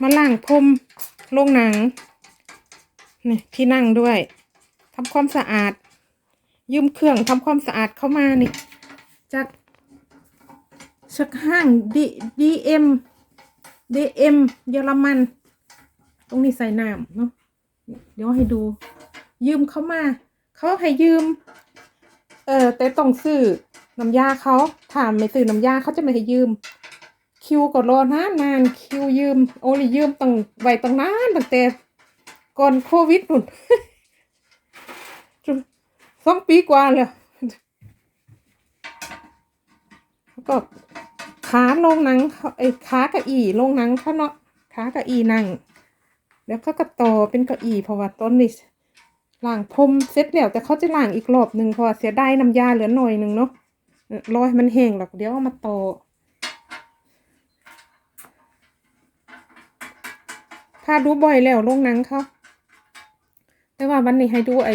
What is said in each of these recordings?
มาล้างพรมโรงหนังนี่ที่นั่งด้วยทำความสะอาด ยืมเครื่องทำความสะอาดเข้ามานี่ จากจากห้างดีดีเอ็มดีเอ็มเยอรมัน ตรงนี้ใส่น้ำเนาะเดี๋ยวให้ดู ยืมเข้ามา เขาให้ยืม เออแต่ต้องซื้อน้ำยาเขาถามไม่ซื้อน้ำยาเขาจะไม่ให้ยืม คิวก็รอนานนานคิวยืม โอลิยืมตั้งไว้ตั้งนานตั้งแต่ก่อนโควิดนุ่นสองปีกว่าเลยแล้วก็ขาลงหนังเขาไอ้ขากับอีลงหนังเขาเนาะขากับอีนั่งแล้วเขาก็ต่อเป็นเก้าอี้เพราะว่าต้นนี่ล้างพรมเสร็จแล้วแต่เขาจะล้างอีกรอบหนึ่งเพราะเสียดายน้ำยาเหลือหน่อยหนึ่งเนาะรอให้มันแห้งหรอกเดี๋ยวเอามาต่อ พาดูบ่อยแล้วลงหนังเขาแต่ว่าวันนี้ให้ดูไอ้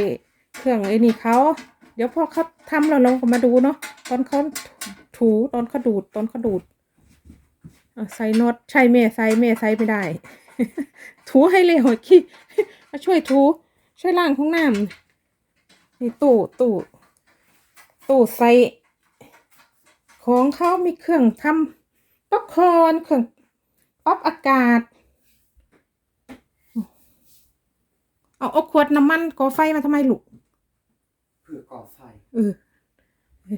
เครื่องไอ้นี่เขา เดี๋ยวพอเขาทำเราก็มาดูเนาะตอนเขาถูตอนเขาดูดตอนเขาดูดใส่น็อตใช่แม่ใส่แม่ใส่ไม่ได้ ถูให้เลยหอยขี้มาช่วยถู ช่วยล้างห้องน้ำนี่ตู้ตู้ตู้ใส่ของเขามีเครื่องทำป๊อปคอร์นเครื่องป๊อปอากาศ เอาเอาขวดน้ำมันก่อไฟมาทำไมลูกเพื่อก่อไฟเออ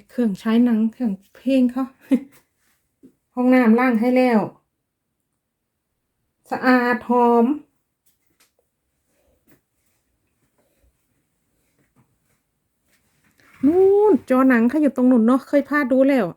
เครื่องใช้หนังเครื่องเพลงเขาห้องน้ำล้างให้แล้ว สะอาดหอมนู่นจอหนังเขาอยู่ตรงนู่นเนาะเคยพาดูแล้ว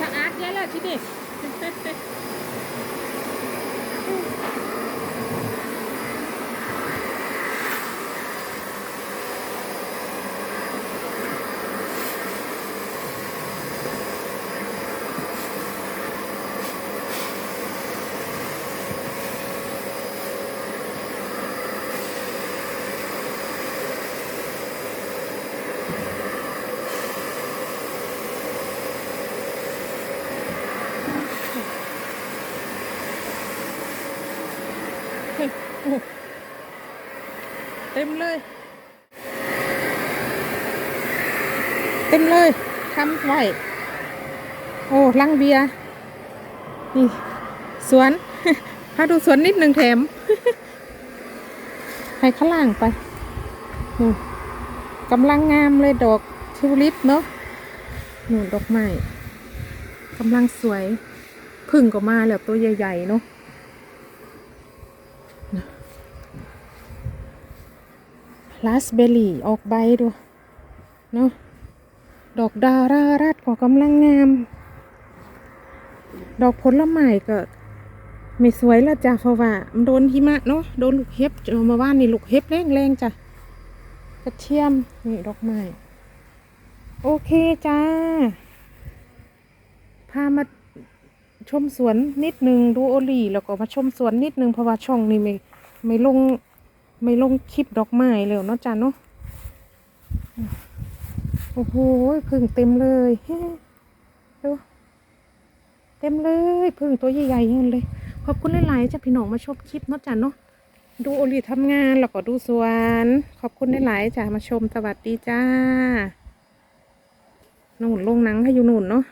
สะ อาดเยอะ เต็มเลย เต็มเลยทำไว้โอ้ลังเบียร์นี่ สวนพาดูสวนนิดหนึ่งแถม ให้ข้างล่างไปกำลังงามเลยดอกทิวลิปเนาะหนูดอกไม้กำลังสวยพึ่งก็มาแล้วตัวใหญ่ ๆ เนาะ ลาสเบอร์รี่ออกใบดู เนาะดอกดารารัดก็กำลังงาม ดอกผลไม้ก็ ไม่สวยแล้วจ้ะเพราะว่ามันโดนหิมะเนาะโดนลูกเห็บเมาว่านนี่ลูกเห็บแรงๆจ้ะกระเทียมนี่ดอกไม้โอเคจ้า พามาชมสวนนิดนึงดูโอลีแล้วก็มาชมสวนนิดนึงเพราะว่าช่องนี้ไม่ไม่ลง ไม่ลงคลิปดอกไม้เลยเนาะจ้าเนาะโอ้โหพึ่งเต็มเลยเฮ้ดูเต็มเลยพึ่งตัวใหญ่ๆอย่างนั้นเลย ขอบคุณหลายๆจ้าพี่น้องมาชมคลิปเนาะจ้าเนาะดูโอลีทำงานแล้วก็ดูสวน ขอบคุณหลายๆจ้ามาชมสวัสดีจ้าหนู่นลงหนังให้อยู่หนู่นเนาะ